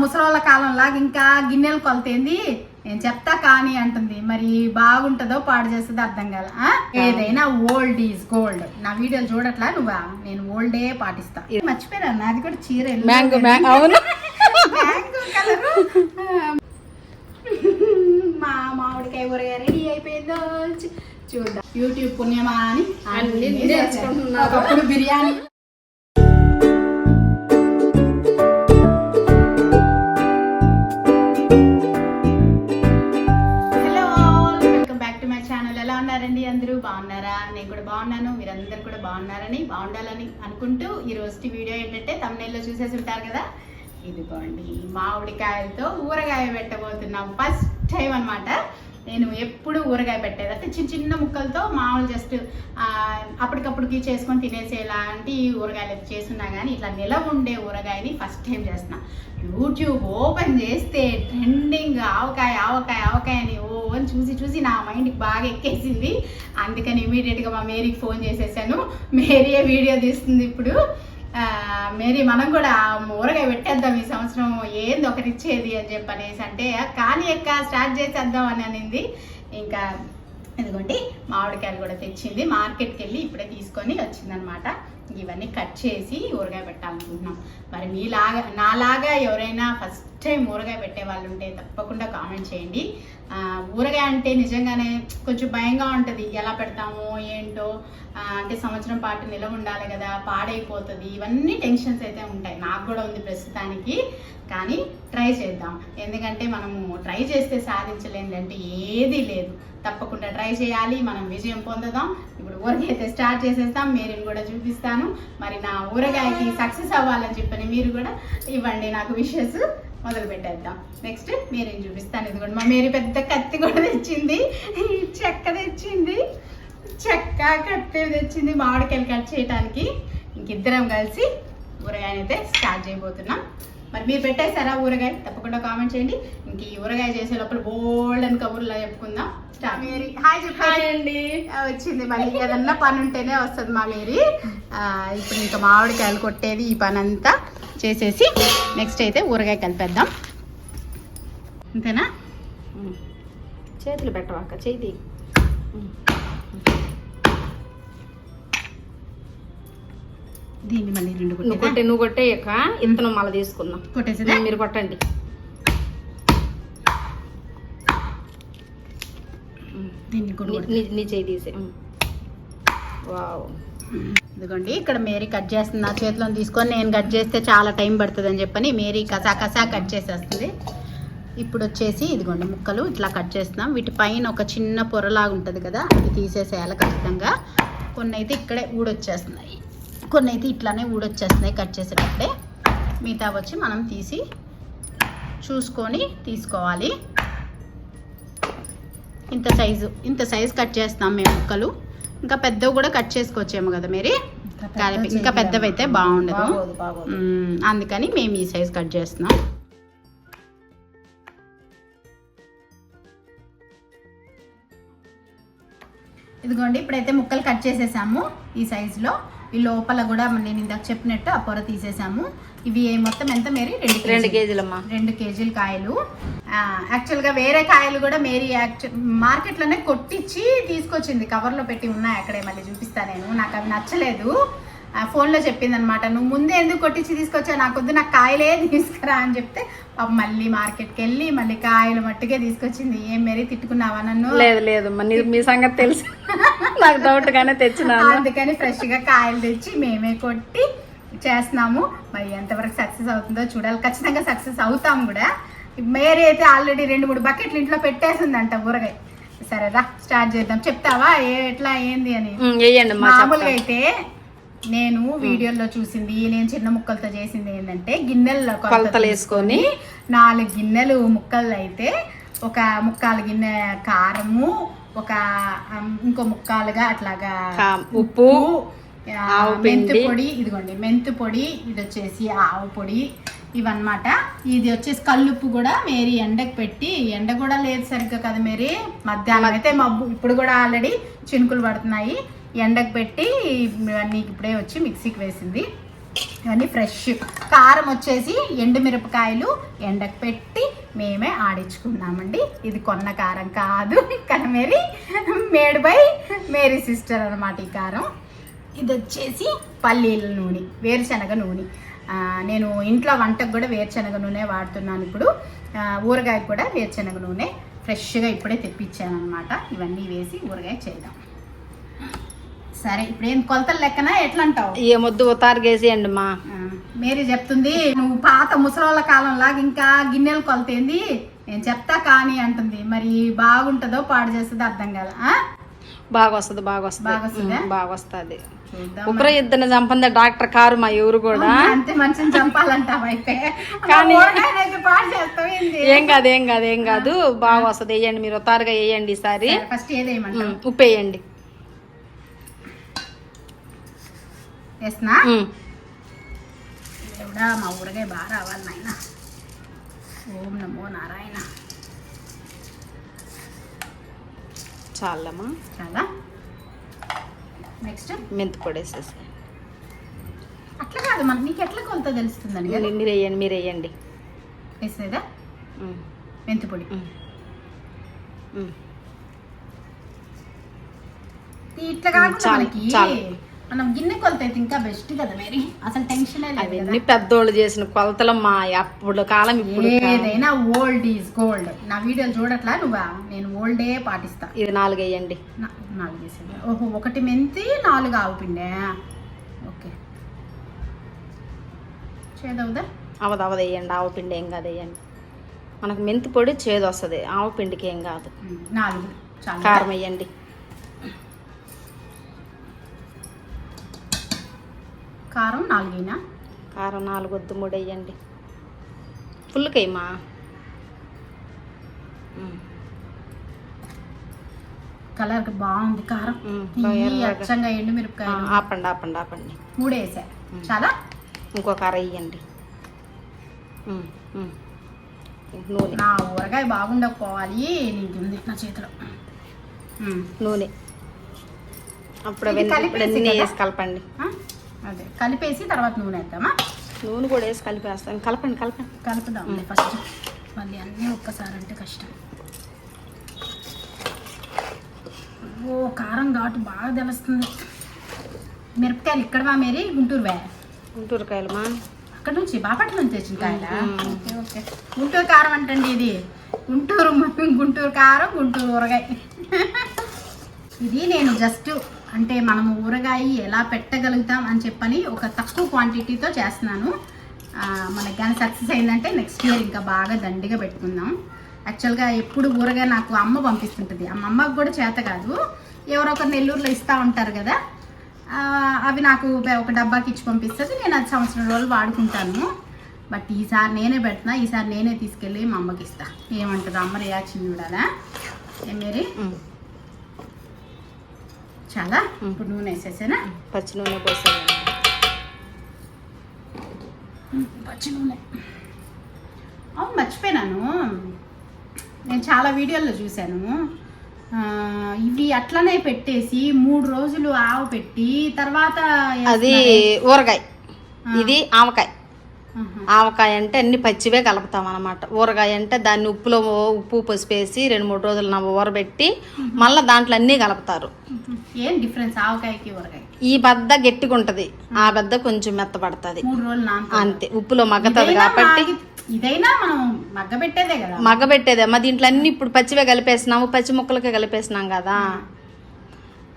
ముసలోళ్ళ కాలం లాగా ఇంకా గిన్నెలు కొలతేంది? నేను చెప్తా కానీ అంటుంది. మరి బాగుంటుందో పాడు చేస్తుందో అర్థం కాల? ఏదైనా ఓల్డ్ ఈజ్ గోల్డ్ నా వీడియోలు చూడట్లా నువ్వా? నేను ఓల్డే పాటిస్తా. మర్చిపోయినా? నాది కూడా చీర మా మామిడికాయ ఊరగాయ రెడీ అయిపోయిందో? చూద్దాం. యూట్యూబ్ పుణ్యమా అని. ఒకప్పుడు బిర్యానీ అందరూ బాగున్నారా? నేను కూడా బాగున్నాను. మీరందరూ కూడా బాగున్నారని బాగుండాలని అనుకుంటూ ఈ రోజు వీడియో ఏంటంటే తమిళలో చూసేసి ఉంటారు కదా? ఇదిగోండి మామిడికాయలతో ఊరగాయ పెట్టబోతున్నాం. ఫస్ట్ టైం అన్నమాట. నేను ఎప్పుడు ఊరగాయ పెట్టేది అంటే చిన్న చిన్న ముక్కలతో మామూలు జస్ట్ అప్పటికప్పుడుకి చేసుకొని తినేసేలాంటి ఊరగాయలు అయితే చేస్తున్నా కానీ ఇట్లా నిలవ ఉండే ఊరగాయని ఫస్ట్ టైం చేస్తున్నా. యూట్యూబ్ ఓపెన్ చేస్తే ట్రెండింగ్ ఆవకాయ ఆవకాయ ఆవకాయ అని ఓ అని చూసి చూసి నా మైండ్కి బాగా ఎక్కేసింది. అందుకని ఇమీడియట్గా మా మేరీకి ఫోన్ చేసేసాను. మేరీయే వీడియో తీస్తుంది ఇప్పుడు. మేరీ మనం కూడా ఊరగాయ పెట్టేద్దాం ఈ సంవత్సరం. ఏంది ఒకటి ఇచ్చేది అని చెప్పి అనేసి అంటే కానీ ఎక్క స్టార్ట్ చేసేద్దాం అని అనింది. ఇంకా ఎందుకంటే మామిడికాయలు కూడా తెచ్చింది. మార్కెట్కి వెళ్ళి ఇప్పుడే తీసుకొని వచ్చిందనమాట. ఇవన్నీ కట్ చేసి ఊరగాయ పెట్టాలనుకుంటున్నాం. మరి మీలాగా నాలాగా ఎవరైనా ఫస్ట్ టైం ఊరగాయ పెట్టే వాళ్ళు ఉంటే తప్పకుండా కామెంట్ చేయండి. ఊరగాయ అంటే నిజంగానే కొంచెం భయంగా ఉంటుంది. ఎలా పెడతామో ఏంటో అంటే సంవత్సరం పాటు నిలవ ఉండాలి కదా పాడైపోతుంది. ఇవన్నీ టెన్షన్స్ అయితే ఉంటాయి. నాకు కూడా ఉంది ప్రస్తుతానికి కానీ ట్రై చేద్దాం. ఎందుకంటే మనము ట్రై చేస్తే సాధించలేనిది అంటే ఏదీ లేదు. తప్పకుండా ట్రై చేయాలి మనం విజయం పొందుదాం. ఇప్పుడు ఊరకైతే స్టార్ట్ చేసేస్తాం మీరు కూడా చూపిస్తాను. మరి నా ఊరగాయకి సక్సెస్ అవ్వాలని చెప్పని మీరు కూడా ఇవ్వండి నాకు విషెస్. మొదలు పెట్టేద్దాం. నెక్స్ట్ మీరేం చూపిస్తాను. ఇదిగోండి మా మేరీ పెద్ద కత్తి కూడా తెచ్చింది. చెక్క తెచ్చింది. చెక్క కత్తి తెచ్చింది మామిడికాయలు కట్ చేయడానికి ఇంకిద్దరం కలిసి ఊరగాయనైతే స్టార్ట్ చేయబోతున్నాం. మరి మీరు పెట్టేశారా ఊరగాయ? తప్పకుండా కామెంట్ చేయండి. ఇంక ఈ ఊరగాయ చేసే లోపల బోల్డ్ అని కబుర్లా చెప్పుకుందాం. మేరీ హాయ్ చెప్పండి. వచ్చింది మళ్ళీ ఏదన్నా పని ఉంటేనే వస్తుంది మా మేరీ. ఇప్పుడు ఇంకా మామిడికాయలు కొట్టేది ఈ పని అంతా చేసేసి నెక్స్ట్ అయితే ఊరగాయ కలిపేద్దాం. అంతేనా? చేతులు పెట్టవాక చేతి దీన్ని మళ్ళీ రెండు నువ్వు? కొట్టే నువ్వు కొట్టేయక ఇంతను మళ్ళీ తీసుకుందాం. కొట్టేసేదా? మీరు కొట్టండి. దీన్ని. నీ- నీ చేయి తీసే. వావ్. ఇదిగోండి ఇక్కడ మేరీ కట్ చేస్తుంది. నా చేతిలో తీసుకొని నేను కట్ చేస్తే చాలా టైం పడుతుంది అని చెప్పని మేరీ కసా కసా కట్ చేసేస్తుంది. ఇప్పుడు వచ్చేసి ఇదిగోండి ముక్కలు ఇట్లా కట్ చేస్తున్నాం. వీటి పైన ఒక చిన్న పొరలాగా ఉంటుంది కదా అది తీసేసేయాలి ఖచ్చితంగా. కొన్ని అయితే ఇక్కడే ఊడొచ్చేస్తున్నాయి. కొన్ని అయితే ఇట్లానే ఊడొచ్చేస్తున్నాయి కట్ చేసేటప్పుడే. మిగతా వచ్చి మనం తీసి చూసుకొని తీసుకోవాలి. ఇంత సైజు ఇంత సైజు కట్ చేస్తాం మేము ముక్కలు. ఇంకా పెద్దవి కూడా కట్ చేసుకోవచ్చేమో కదా మేరీ? కానీ ఇంకా పెద్దవి అయితే బాగుండదు. అందుకని మేము ఈ సైజ్ కట్ చేస్తున్నాం. ఇదిగోండి ఇప్పుడైతే ముక్కలు కట్ చేసేసాము ఈ సైజులో. ఈ లోపల కూడా నేను ఇందాక చెప్పినట్టు ఆ పొర తీసేసాము. ఇవి మొత్తం ఎంత మేరీ? రెండు రెండు కేజీలు. కేజీలమ్మా. రెండు కేజీల కాయలు. యాక్చువల్గా వేరే కాయలు కూడా మేరీ యాక్చు- మార్కెట్లోనే కొట్టించి తీసుకొచ్చింది. కవర్లో పెట్టి ఉన్నాయి అక్కడే మళ్ళీ చూపిస్తా నేను. నాకు అవి నచ్చలేదు. ఫోన్లో చెప్పింది అనమాట నువ్వు ముందే ఎందుకు కొట్టించి తీసుకొచ్చా నాకు వద్దు నాకు కాయలే తీసుకురా అని చెప్తే పాపం మళ్ళీ మార్కెట్కి వెళ్ళి మళ్ళీ కాయలు మట్టుకే తీసుకొచ్చింది. ఏం మేరీ తిట్టుకున్నావా నన్ను? లేదు లేదు మీ సంగతి తెలుసు. నాకు డౌట్ గానే అందుకని ఫ్రెష్గా కాయలు తెచ్చి మేమే కొట్టి చేస్తున్నాము. మరి ఎంతవరకు సక్సెస్ అవుతుందో చూడాలి. ఖచ్చితంగా సక్సెస్ అవుతాం కూడా. మేరీ అయితే ఆల్రెడీ రెండు మూడు బకెట్లు ఇంట్లో పెట్టేసిందంట ఊరగాయ. సరేరా స్టార్ట్ చేద్దాం. చెప్తావా? ఏ ఎట్లా ఏంది అని. మామూలుగా. అయితే నేను వీడియోలో చూసింది నేను చిన్న ముక్కలతో చేసింది ఏంటంటే గిన్నెల్లో కొలత కొలతలు వేసుకొని నాలుగు గిన్నెలు ముక్కలు అయితే ఒక ముక్కాలు గిన్నె కారము ఒక ఇంకో ముక్కాలుగా అట్లాగా ఉప్పు మెంతు పిండి. పొడి ఇదిగోండి మెంతు పొడి ఇది వచ్చేసి ఆవు పొడి ఇవన్నమాట. ఇది వచ్చేసి కల్లుప్పు కూడా మేరీ ఎండకు పెట్టి ఎండ కూడా లేదు సరిగ్గా కదా మేరీ? మధ్యాహ్నం అయితే మబ్బు ఇప్పుడు కూడా ఆల్రెడీ చినుకులు పడుతున్నాయి. ఎండకు పెట్టి ఇవన్నీ ఇప్పుడే వచ్చి మిక్సీకి వేసింది. ఇవన్నీ ఫ్రెష్. కారం వచ్చేసి ఎండుమిరపకాయలు ఎండకు పెట్టి మేమే ఆడించుకున్నామండి. ఇది కొన్న కారం కాదు. కనమేరి మేడ్ బై మేరీ సిస్టర్ అనమాట ఈ కారం. ఇది వచ్చేసి పల్లీల నూనె వేరుశనగ నూనె. నేను ఇంట్లో వంటకు కూడా వేరుశనగ నూనె వాడుతున్నాను ఇప్పుడు. ఊరగాయ ఊరగాయకు కూడా వేరుశనగ నూనె. ఫ్రెష్గా ఇప్పుడే తెప్పించాను అనమాట ఇవన్నీ వేసి ఊరగాయ చేద్దాం. సరే ఇప్పుడు ఏం కొలతలు లెక్కన? ఎట్లా అంటావు ఏ ముద్దు ఉతారుగేసేయండి మా మేరీ చెప్తుంది నువ్వు పాత ముసలోళ్ళ కాలం లాగా ఇంకా గిన్నెలు కొలతేంది నేను చెప్తా కానీ అంటుంది. మరి బాగుంటుందో పాడు చేస్తుందో అర్థం కాదు? బాగా వస్తుంది బాగా వస్తుంది బాగా వస్తుందా? ఒకరు ఇద్దరిని చంపంది డాక్టర్ కారు మా ఎవరు కూడా. అంతే మనిషిని చంపాలంటావు అయితే? కానీ- ఏంది? ఏం కాదు ఏం కాదు ఏం కాదు. బాగా వస్తుంది వేయండి మీరు ఉతారుగా వేయండి ఈసారి. ఫస్ట్ ఉప్పు వేయండి. వేస్తున్నా దేవుడా మా ఊరగాయ బాగా రావాలి నాయన. ఓం నమో నారాయణ. చాలమ్మా. చాలా. నెక్స్ట్? మెంతి పొడి వేసేసి. అట్లా కాదు మనకి నీకు ఎట్లా కొలత తెలుస్తుందండి మీరు వేయండి మీరు వేయండి వేసేదా? మెంతి పొడి. ఇట్లా కాకుండా మనకి. మనం గిన్నె కొలత అయితే ఇంకా బెస్ట్ కదా మేరీ? అసలు టెన్షన్ అవన్నీ పెద్దోళ్ళు చేసిన కొలతలమ్మా అప్పుడు కాలం ఇప్పుడు. ఏదైనా ఓల్డ్ ఈజ్ గోల్డ్ నా వీడియోలు చూడట్లా నువ్వా? నేను ఓల్డే పాటిస్తా. ఇది నాలుగు వేయండి. నాలుగు వేసేది ఓహో ఒకటి మెంతి నాలుగు ఆవు పిండే? ఓకే. చేదవుదా? అవదు అవదు వేయండి. ఆవు పిండి ఏం కాదు వేయండి. మనకు మెంతి పొడి చేదు వస్తుంది. ఆవు పిండికి ఏం కాదు. నాలుగు. కారం వేయండి. కారం నాలుగైనా? కారం నాలుగు వద్దు మూడు వేయండి ఫుల్కేయమ్మా కలర్ బాగుంది కారం. అచ్చంగా ఎండు మిరపకాయలు. ఆపండి ఆపండి ఆపండి. మూడే వేసా. చాలా? ఇంకొక అర వేయండి. నూనె. నా ఊరగాయ బాగుండకపోవాలి నీకు ఉంది నా చేతిలో. నూనె. అప్పుడు అవన్నీ కదా? వేసి కలపండి? అదే కలిపేసి తర్వాత నూనె వేద్దామా? నూనె కూడా వేసి కలిపేస్తాను. కలపండి కలపండి. కలుపుదాం ఫస్ట్. మళ్ళీ అన్నీ ఒక్కసారి అంటే కష్టం. ఓ కారం ఘాటు బాగా తెలుస్తుంది. మిరపకాయలు ఇక్కడవా మేరీ? గుంటూరువే? గుంటూరు కాయలమా అక్కడ నుంచి బాపట్ల నుంచి తెచ్చిన కాయలా. Okay okay. గుంటూరు కారం అంటండి ఇది. గుంటూరు గుంటూరు కారం గుంటూరు ఊరగాయ. ఇది నేను జస్ట్ అంటే మనము ఊరగాయ ఎలా పెట్టగలుగుతాం అని చెప్పని ఒక తక్కువ క్వాంటిటీతో చేస్తున్నాను. మనకి కానీ సక్సెస్ అయిందంటే నెక్స్ట్ ఇయర్ ఇంకా బాగా దండిగా పెట్టుకుందాం. యాక్చువల్గా ఎప్పుడు ఊరగాయ నాకు అమ్మ పంపిస్తుంటుంది. అమ్మ అమ్మకు కూడా చేత కాదు. ఎవరో ఒకరు నెల్లూరులో ఇస్తూ ఉంటారు కదా. అవి నాకు ఒక డబ్బాకి ఇచ్చి పంపిస్తుంది. నేను అది సంవత్సరం రోజులు వాడుకుంటాను. బట్ ఈసారి నేనే పెడుతున్నా. ఈసారి నేనే తీసుకెళ్ళి మా అమ్మకి ఇస్తా. ఏమంటారు అమ్మ రియాక్షన్ చూడాలా? ఏం మేరీ? చాలా ఇప్పుడు నూనె వేసేసేనా? పచ్చి నూనె పోసేయండి పచ్చి నూనె. అవును మర్చిపోయినాను నేను చాలా వీడియోల్లో చూశాను. ఇవి అట్లనే పెట్టేసి మూడు రోజులు ఆవు పెట్టి తర్వాత అది. ఊరగాయ. ఇది ఆవకాయ. ఆవకాయ అంటే అన్ని పచ్చివే కలుపుతాం అనమాట ఊరగాయ అంటే దాన్ని ఉప్పులో ఉప్పు పసుపు వేసి రెండు మూడు రోజులు నవ్వు ఊరబెట్టి మళ్ళీ దాంట్లో అన్నీ కలుపుతారు. ఏం డిఫరెన్స్ ఆవకాయకి ఊరగాయకి? ఈ బద్ద గట్టిగా ఉంటది. ఆ బద్ద కొంచెం మెత్తపడుతుంది అంతే. ఉప్పులో మగ్గతుంది కాబట్టి ఇదైనా మనం మగ్గ పెట్టేదే కదా. మగ్గబెట్టేదే. మా దీంట్లో అన్ని ఇప్పుడు పచ్చివే కలిపేసినాము పచ్చి ముక్కలకే కలిపేసినాం కదా.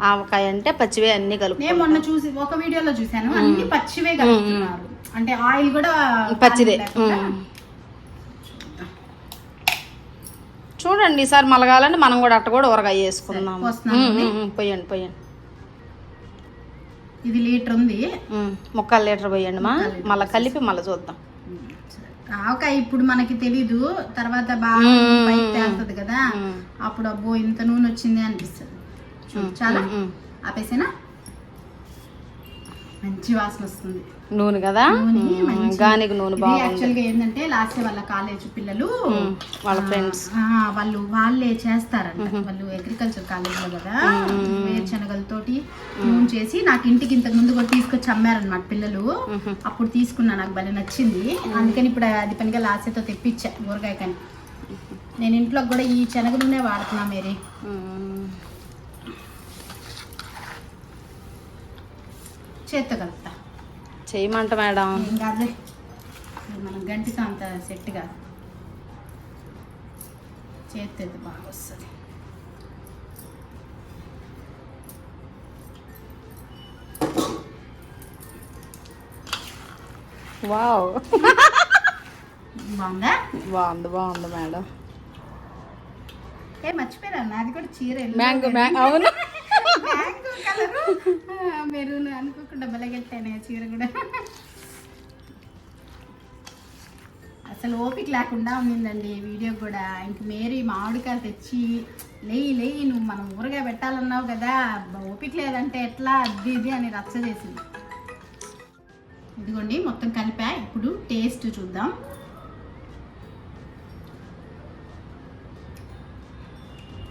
ఆవకాయ అంటే పచ్చివే అన్ని కలుపు నేను మొన్న చూసి ఒక వీడియోలో చూశాను అన్ని పచ్చివే కలుపుతున్నారు. అంటే ఆయిల్ కూడా పచ్చిదే. చూడండి ఈసారి మలగాలంటే మనం కూడా అట్ట కూడా ఊరగాయ వేసుకుందాం పోయండి పోయండి. ఇది లీటర్ ఉంది. ముక్కాలు లీటర్ పోయండి మా. మళ్ళీ కలిపి మళ్ళీ చూద్దాం. ఆవకాయ ఇప్పుడు మనకి తెలీదు తర్వాత బాగా కదా. అప్పుడు అబ్బో ఇంత నూనె వచ్చింది అనిపిస్తుంది. చాలా. ఆపేసేనా? మంచి వాసన వస్తుంది. నూనె కదా? గానికి నూనె యాక్చువల్గా ఏంటంటే లాస్ట్ వాళ్ళ కాలేజ్ పిల్లలు. వాళ్ళ ఫ్రెండ్స్ వాళ్ళు వాళ్ళే చేస్తారంట. వాళ్ళు అగ్రికల్చర్ కాలేజ్లో కదా? వేరుశనగలతోటి నూనె చేసి నాకు ఇంటికి ఇంతకు ముందు కూడా తీసుకొచ్చి అమ్మారనమాట పిల్లలు. అప్పుడు తీసుకున్నా నాకు భలే నచ్చింది. అందుకని ఇప్పుడు అది పనిగా లాస్యతో తెప్పించా ఊరగాయ కానీ నేను ఇంట్లో కూడా ఈ శనగ నూనె వాడుతున్నా మేరీ. చేత్తో కలుపుతా చేయమంట మేడం. ఏం కాదులే. మనం గంటితో అంత సెట్ కాదు. చేత్తో అయితే బాగా వస్తుంది. వావ్. బాగుందా? బాగుంది బాగుంది మేడం. ఏ మర్చిపోయారా నాది కూడా చీర మ్యాంగో మ్యాంగో అవును. Mango colour. మెరూన్ బలగెట్టానే చీర కూడా. అసలు ఓపిక లేకుండా ఉండిందండి ఈ వీడియో కూడా. ఇంక మేరీ మామిడికాయలు తెచ్చి లేయి లేయి నువ్వు మనం ఊరగా పెట్టాలన్నావు కదా ఓపిక లేదంటే ఎట్లా? అది ఇది అని రచ్చ చేసింది. ఇదిగోండి మొత్తం కలిపా. ఇప్పుడు టేస్ట్ చూద్దాం.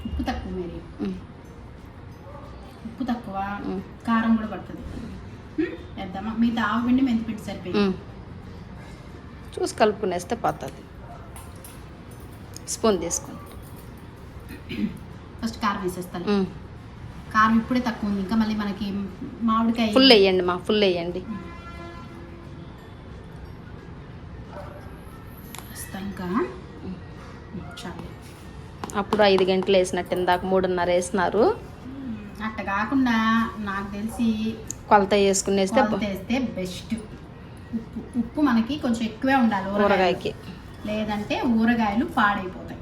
ఉప్పు తక్కువ మేరీ. ఉప్పు తక్కువ. కారం కూడా పడుతుంది? వేద్దామా మిగతా ఆవు పిండి మెంతి పిండి సరిపోయింది. చూసి కలుపుకునేస్తే పోతుంది. స్పూన్ తీసుకోండి ఫస్ట్ కారం వేసేస్తాను. కారం ఇప్పుడే తక్కువ ఉంది. ఇంకా మళ్ళీ మనకి మామిడికాయ ఫుల్ వేయండి మా ఫుల్ వేయండి. ఇంకా. చాలు. అప్పుడు ఐదు గంటలు వేసినట్టు ఇందాక మూడున్నర వేసినారు. అట్ట కాకుండా నాకు తెలిసి కొలత వేసుకునేస్తే వేస్తే బెస్ట్ ఉప్పు ఉప్పు మనకి కొంచెం ఎక్కువే ఉండాలి. ఊరగాయకి. లేదంటే ఊరగాయలు పాడైపోతాయి.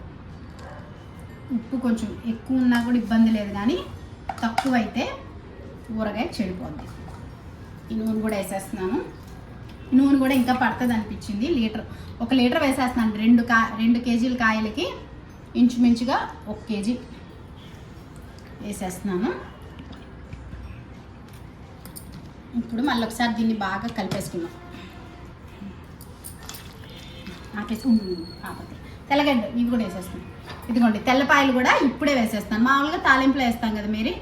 ఉప్పు కొంచెం ఎక్కువ ఉన్నా కూడా ఇబ్బంది లేదు కానీ తక్కువ అయితే ఊరగాయ చెడిపోద్ది. ఈ నూనె కూడా వేసేస్తున్నాను. ఈ నూనె కూడా ఇంకా పడుతుంది అనిపించింది. లీటర్ ఒక లీటర్ వేసేస్తున్నాను. రెండు కా రెండు కేజీల కాయలకి ఇంచుమించుగా ఒక కేజీ వేసేస్తున్నాను. ఇప్పుడు మళ్ళీ ఒకసారి దీన్ని బాగా కలిపేసుకున్నాం ఆపేసి ఆపతే తెల్లగడ్డ ఇవి కూడా వేసేస్తాను. ఇదిగోండి తెల్లపాయలు కూడా ఇప్పుడే వేసేస్తాను. మామూలుగా తాలింపులో వేస్తాం కదా మీరు.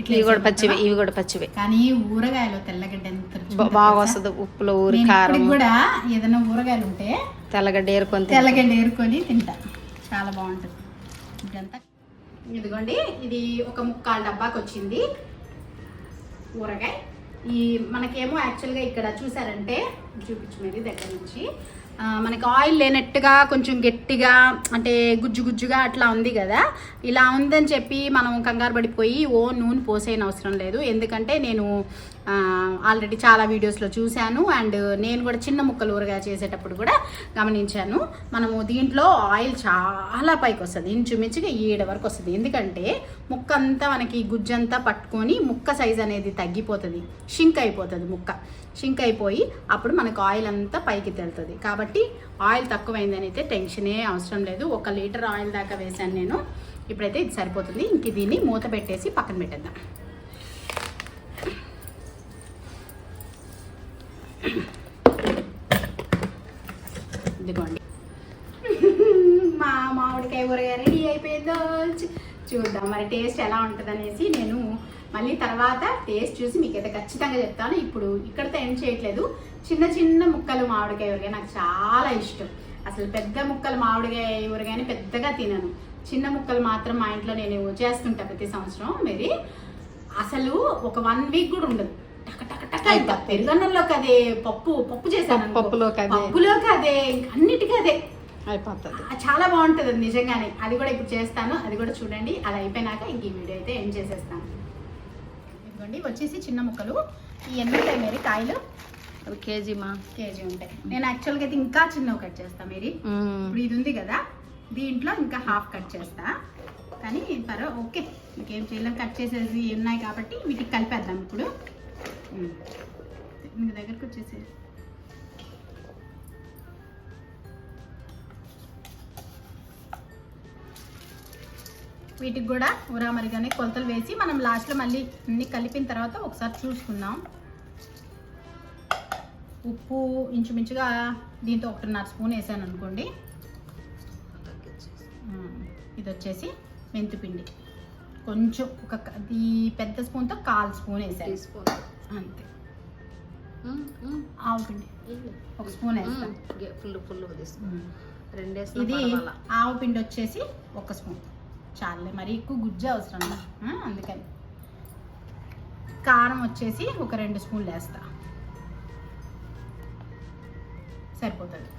ఇట్లా ఇవి కూడా? పచ్చివే ఇవి కూడా పచ్చివే. కానీ ఊరగాయలు తెల్లగడ్డ ఎంత బాగా? వస్తుంది ఉప్పులో ఊరి కారం. కూడా ఏదైనా ఊరగాయలు ఉంటే తెల్లగడ్డ ఏరుకొని. తెల్లగడ్డ ఏరుకొని తింటా. చాలా బాగుంటుంది. ఇదంతా. ఇదిగోండి ఇది ఒక ముక్కాలు డబ్బాకి వచ్చింది ఊరగాయ. ఈ మనకేమో యాక్చువల్గా ఇక్కడ చూసారంటే చూపించుకునేది దగ్గర నుంచి. మనకి ఆయిల్ లేనట్టుగా కొంచెం గట్టిగా అంటే గుజ్జు గుజ్జుగా అట్లా ఉంది కదా. ఇలా ఉందని చెప్పి మనం కంగారు పడిపోయి ఓ నూనె పోసేయని అవసరం లేదు. ఎందుకంటే నేను ఆల్రెడీ చాలా వీడియోస్లో చూశాను. అండ్ నేను కూడా చిన్న ముక్కలు ఊరగా చేసేటప్పుడు కూడా గమనించాను. మనము దీంట్లో ఆయిల్ చాలా పైకి వస్తుంది. ఇంచుమించుగా ఏడ వరకు వస్తుంది. ఎందుకంటే ముక్క అంతా మనకి గుజ్జంతా పట్టుకొని ముక్క సైజ్ అనేది తగ్గిపోతుంది. షింక్ అయిపోతుంది ముక్క. షింక్ అయిపోయి అప్పుడు మనకు ఆయిల్ అంతా పైకి తెలుతుంది. కాబట్టి ఆయిల్ తక్కువైందని అయితే టెన్షనే అవసరం లేదు. ఒక లీటర్ ఆయిల్ దాకా వేసాను నేను. ఇప్పుడైతే ఇది సరిపోతుంది. ఇంక దీన్ని మూత పెట్టేసి పక్కన పెట్టేద్దాం. ఇదిగోండి. మా మామిడికాయ ఊరగా రెడీ అయిపోయిందో చూద్దాం మరి టేస్ట్ ఎలా ఉంటుంది నేను మళ్ళీ తర్వాత టేస్ట్ చూసి మీకు అయితే ఖచ్చితంగా చెప్తాను. ఇప్పుడు ఇక్కడతో ఏం చేయట్లేదు. చిన్న చిన్న ముక్కలు మామిడికాయ ఊరగాయ నాకు చాలా ఇష్టం. అసలు పెద్ద ముక్కలు మామిడికాయ ఊరగాయని పెద్దగా తినను. చిన్న ముక్కలు మాత్రం మా ఇంట్లో నేను చేస్తుంటాను ప్రతి సంవత్సరం. మరి అసలు ఒక వన్ వీక్ కూడా ఉండదు. టకట ఇంకా పెరుగన్నంలోకి అదే పప్పు పప్పు చేశాను. పప్పులోకి అదే. పప్పులోకి అదే ఇంకా అన్నిటికీ అదే. అయిపోతుంది. చాలా బాగుంటుంది అది నిజంగానే. అది కూడా ఇప్పుడు చేస్తాను అది కూడా చూడండి. అది అయిపోయినాక ఇంక ఈ వీడియో అయితే ఏం చేసేస్తాను. ఇదిగోండి వచ్చేసి చిన్న ముక్కలు. ఈ ఎన్ని ఉంటాయి మరి కాయలు అవి కేజీ మా. కేజీ ఉంటాయి. నేను యాక్చువల్గా అయితే ఇంకా చిన్నవి కట్ చేస్తాను మీరు. ఇప్పుడు ఇది ఉంది కదా దీంట్లో ఇంకా హాఫ్ కట్ చేస్తా. కానీ పర్వ ఓకే ఇంకేం చేయలేం. కట్ చేసేసి ఉన్నాయి కాబట్టి వీటికి కలిపేద్దాం ఇప్పుడు. మీ దగ్గరకు వచ్చేసి వీటికి కూడా ఉరామరిగానే కొలతలు వేసి మనం లాస్ట్లో మళ్ళీ అన్ని కలిపిన తర్వాత ఒకసారి చూసుకుందాం. ఉప్పు ఇంచుమించుగా దీంతో ఒకటిన్నర స్పూన్ వేసాను అనుకోండి. ఇది వచ్చేసి మెంతిపిండి. కొంచెం ఒక ఈ పెద్ద స్పూన్తో కాల్ స్పూన్ వేసాను. స్పూన్. అంతే. ఆవు పిండి. ఒక స్పూన్ వేస్తాను. ఫుల్ ఫుల్ తీసుకో ఉమ్. రెండు ఇది ఆవు పిండి వచ్చేసి ఒక స్పూన్. చాలే మరి ఎక్కువ గుజ్జు అవసరం అందుకని. కారం వచ్చేసి ఒక రెండు స్పూన్లు వేస్తా. సరిపోతుంది.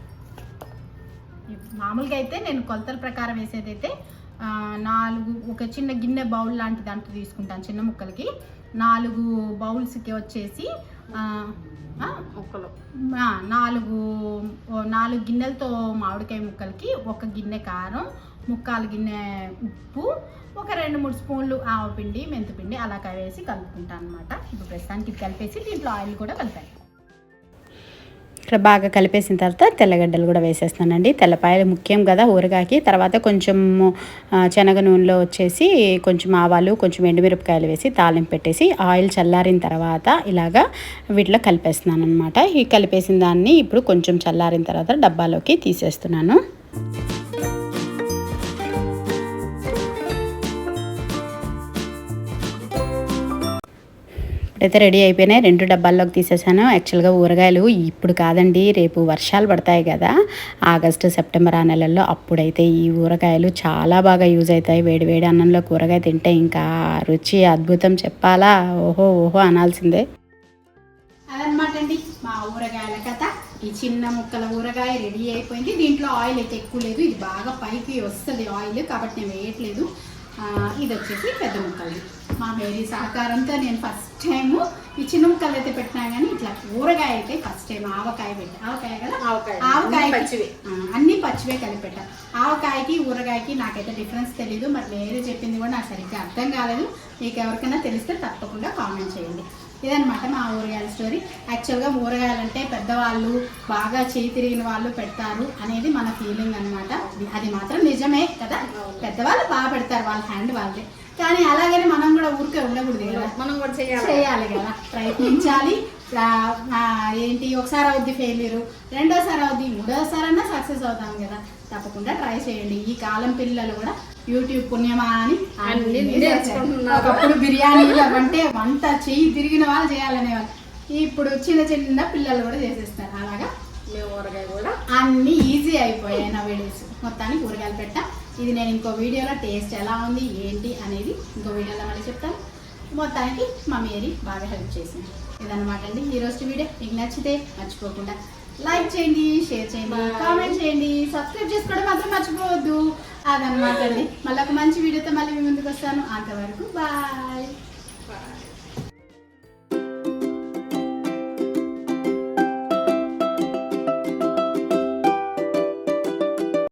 మామూలుగా అయితే నేను కొలతల ప్రకారం వేసేదైతే నాలుగు ఒక చిన్న గిన్నె బౌల్ లాంటి దాంట్లో తీసుకుంటాను చిన్న ముక్కలకి. నాలుగు బౌల్స్కి వచ్చేసి ముక్కలు. నాలుగు నాలుగు గిన్నెలతో మామిడికాయ ముక్కలకి ఒక గిన్నె కారం ముక్కాలు గిన్నె ఉప్పు ఒక రెండు మూడు స్పూన్లు ఆవపిండి మెంతిపిండి అలా వేసి కలుపుకుంటాను అనమాట ఇప్పుడు ప్రస్తుతానికి కలిపేసి దీంట్లో ఆయిల్ కూడా కలిపాను. ఇక్కడ బాగా కలిపేసిన తర్వాత తెల్లగడ్డలు కూడా వేసేస్తానండి తెల్లపాయలు ముఖ్యం కదా ఊరగాకి. తర్వాత కొంచెం శనగ నూనెలో వచ్చేసి కొంచెం ఆవాలు కొంచెం ఎండుమిరపకాయలు వేసి తాలింపు పెట్టేసి ఆయిల్ చల్లారిన తర్వాత ఇలాగా వీటిలో కలిపేస్తున్నాను అనమాట ఈ కలిపేసిన దాన్ని ఇప్పుడు కొంచెం చల్లారిన తర్వాత డబ్బాలోకి తీసేస్తున్నాను. ఇప్పుడైతే రెడీ అయిపోయినాయి. రెండు డబ్బాల్లోకి తీసేసాను. యాక్చువల్గా ఊరగాయలు ఇప్పుడు కాదండి రేపు వర్షాలు పడతాయి కదా. ఆగస్టు సెప్టెంబర్ ఆ నెలల్లో అప్పుడైతే ఈ ఊరగాయలు చాలా బాగా యూజ్ అవుతాయి. వేడి వేడి అన్నంలో కూరగాయ తింటే ఇంకా రుచి అద్భుతం చెప్పాలా? ఓహో ఓహో అనాల్సిందే. అదనమాట అండి మా ఊరగాయల కథ. ఈ చిన్న ముక్కల ఊరగాయ రెడీ అయిపోయింది. దీంట్లో ఆయిల్ అయితే ఎక్కువ లేదు. ఇది బాగా పైకి వస్తుంది ఆయిల్ కాబట్టి నేను వేయట్లేదు. ఇది వచ్చేసి పెద్ద ముక్కలు. మా మేరీ సహకారంతో నేను ఫస్ట్ టైం ఈ చిన్న ముక్కలు అయితే పెట్టినా కానీ ఇట్లా ఊరగాయ అయితే ఫస్ట్ టైం ఆవకాయ పెట్టా. ఆవకాయ కదా? ఆవకాయ. పచ్చివే. అన్ని పచ్చివే కలిపి పెట్టా. ఆవకాయకి ఊరగాయకి నాకైతే డిఫరెన్స్ తెలీదు. మరి వేరే చెప్పింది కూడా నాకు సరిగ్గా అర్థం కాలేదు. మీకు ఎవరికైనా తెలిస్తే తప్పకుండా కామెంట్ చేయండి. ఇదనమాట మా ఊరగాయల స్టోరీ. యాక్చువల్గా ఊరగాయలు అంటే పెద్దవాళ్ళు బాగా చేయి తిరిగిన వాళ్ళు పెడతారు అనేది మన ఫీలింగ్ అనమాట అది మాత్రం నిజమే కదా? పెద్దవాళ్ళు బాగా పెడతారు వాళ్ళ హ్యాండ్ వాళ్ళదే. కానీ అలాగని మనం కూడా ఊరికే ఉండకూడదు కదా? మనం కూడా చేయాలి. చేయాలి కదా? ప్రయత్నించాలి. ఏంటి? ఒకసారి అవుద్ది ఫెయిల్యూర్ రెండోసారి అవుద్ది మూడోసారి అన్నా సక్సెస్ అవుతాం కదా? తప్పకుండా ట్రై చేయండి. ఈ కాలం పిల్లలు కూడా యూట్యూబ్ పుణ్యమా అని. ఒకప్పుడు బిర్యానీలు అవంటే వంట చెయ్యి తిరిగిన వాళ్ళు చేయాలనేవాళ్ళు ఇప్పుడు చిన్న చిన్న పిల్లలు కూడా చేసేస్తారు. అలాగా? ఊరగాయ కూడా. అన్ని ఈజీ అయిపోయాయి నా వీడియోస్. మొత్తానికి కూరగాయలు పెట్టా. ఇది నేను ఇంకో వీడియోలో టేస్ట్ ఎలా ఉంది ఏంటి అనేది ఇంకో వీడియోలో మళ్ళీ చెప్తాను. మొత్తానికి మా మేరీ బాగా హెల్ప్ చేసింది. ఇదన్నమాట అండి ఈ రోజు వీడియో. మీకు నచ్చితే మర్చిపోకుండా లైక్ చేయండి షేర్ చేయండి కామెంట్ చేయండి సబ్స్క్రైబ్ చేసుకోవడం మాత్రం మర్చిపోవద్దు. అదనమాట అండి. మళ్ళీ ఒక మంచి వీడియోతో మళ్ళీ మీ ముందుకు వస్తాను. అంతవరకు బాయ్.